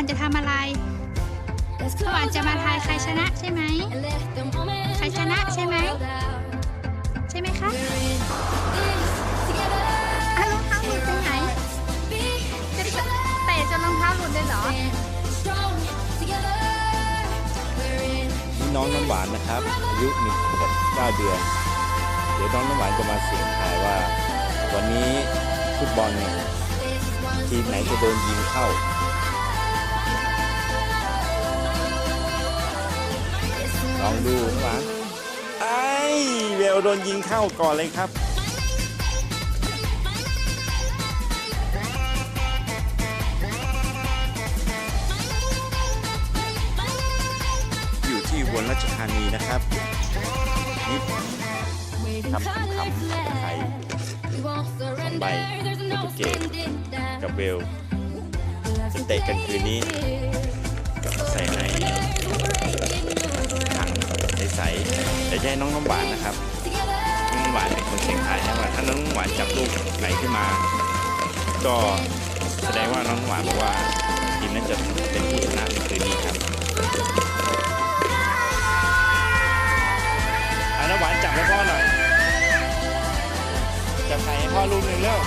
านจะทำอะไรน้ำหวานจะมาทายใครชนะใช่ไหม ใครชนะใช่ไหม ใช่ไหมคะรองเท้าหลุดไปไหนจะเตะจนรองเท้าหลุดเลยเหรอ นี่น้องน้ำหวานนะครับอายุหนึ่งขวบเก้าเดือน เดี๋ยวน้องน้ำหวานจะมาเสียงทายว่า วันนี้ฟุตบอลเนี่ยทีมไหนจะโดนยิงเข้า ลองดูน้ำหวาไอ้เวลโดนยิงเข้าก่อนเลยครับอยู่ที่อุบนราชธานีนะครับนี่ผมทำขำไทยใบโปรตุเกสกับเวลจะเตะกันคืนนี้ใส่ใน ใสๆแต่จะให้น้องน้ำหวานนะครับน้องน้ำหวานเป็นคนเชียงทายนะว่าถ้าน้องน้ำหวานจับลูกไหนขึ้นมา ก็แสดงว่าน้องน้ำหวานบอกว่าทีมนั้นจะเป็นผู้ชนะในคืนนี้ครับเอาน้ำหวานจับให้พ่อหน่อยจับไข่ให้พ่อลูกหนึ่งเร็ว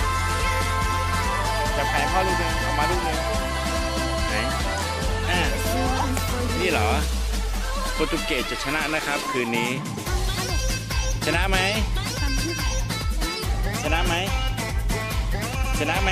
จับไข่ให้พ่อลูกหนึ่งเอามาลูกหนึ่งไหนอ่านี่เหรอ โปรตุเกสจะชนะนะครับ คืนนี้ ชนะไหมชนะไหมชนะไหม